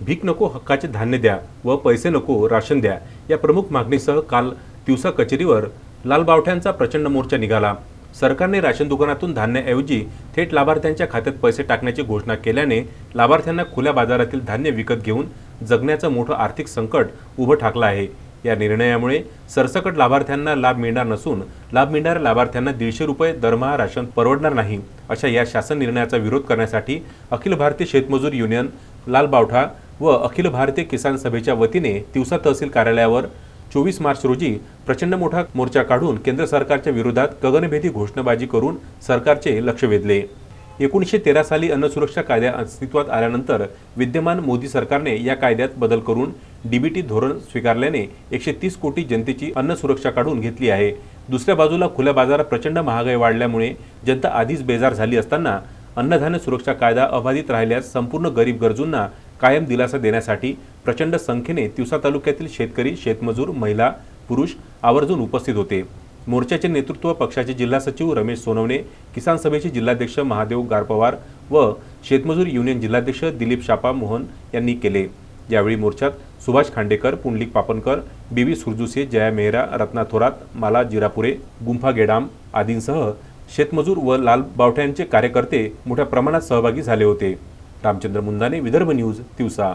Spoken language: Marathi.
भीक नको हक्काचे धान्य द्या व पैसे नको राशन द्या. या प्रमुख मागणीसह काल तिवसा कचेरीवर लालबावठ्यांचा प्रचंड मोर्चा निघाला. सरकारने राशन दुकानातून धान्याऐवजी थेट लाभार्थ्यांच्या खात्यात पैसे टाकण्याची घोषणा केल्याने लाभार्थ्यांना खुल्या बाजारातील धान्य विकत घेऊन जगण्याचं मोठं आर्थिक संकट उभं ठाकलं आहे. या निर्णयामुळे सरसकट लाभार्थ्यांना लाभ मिळणार नसून लाभ मिळणाऱ्या लाभार्थ्यांना दीडशे रुपये दरमहा राशन परवडणार नाही अशा या शासन निर्णयाचा विरोध करण्यासाठी अखिल भारतीय शेतमजूर युनियन लालबावठा व अखिल भारतीय किसान सभेच्या वतीने तिवसा तहसील कार्यालयावर चोवीस मार्च रोजी प्रचंड मोठा मोर्चा काढून केंद्र सरकारच्या विरोधात गगनभेदी घोषणाबाजी करून सरकारचे लक्ष वेधले. एकोणीसशे तेरा साली अन्न सुरक्षा कायदा अस्तित्वात आल्यानंतर विद्यमान मोदी सरकारने या कायद्यात बदल करून डीबीटी धोरण स्वीकारल्याने एकशे तीस कोटी जनतेची अन्न सुरक्षा काढून घेतली आहे. दुसऱ्या बाजूला खुल्या बाजारात प्रचंड महागाई वाढल्यामुळे जनता आधीच बेजार झाली असताना अन्नधान्य सुरक्षा कायदा अबाधित राहिल्यास संपूर्ण गरीब गरजूंना कायम दिलासा देण्यासाठी प्रचंड संख्येने तिवसा तालुक्यातील शेतकरी शेतमजूर महिला पुरुष आवर्जून उपस्थित होते. मोर्चाचे नेतृत्व पक्षाचे जिल्हा सचिव रमेश सोनवणे किसान सभेचे जिल्हाध्यक्ष महादेव गारपवार व शेतमजूर युनियन जिल्हाध्यक्ष दिलीप शापा मोहन यांनी केले. यावेळी मोर्चात सुभाष खांडेकर पुंडलिक पापनकर बीबी सुरजुसे जया मेहरा रत्ना थोरात माला जिरापुरे गुंफा गेडाम आदींसह शेतमजूर व लाल बावठ्यांचे कार्यकर्ते मोठ्या प्रमाणात सहभागी झाले होते. रामचंद्र मुंदाने विदर्भ न्यूज दिवसा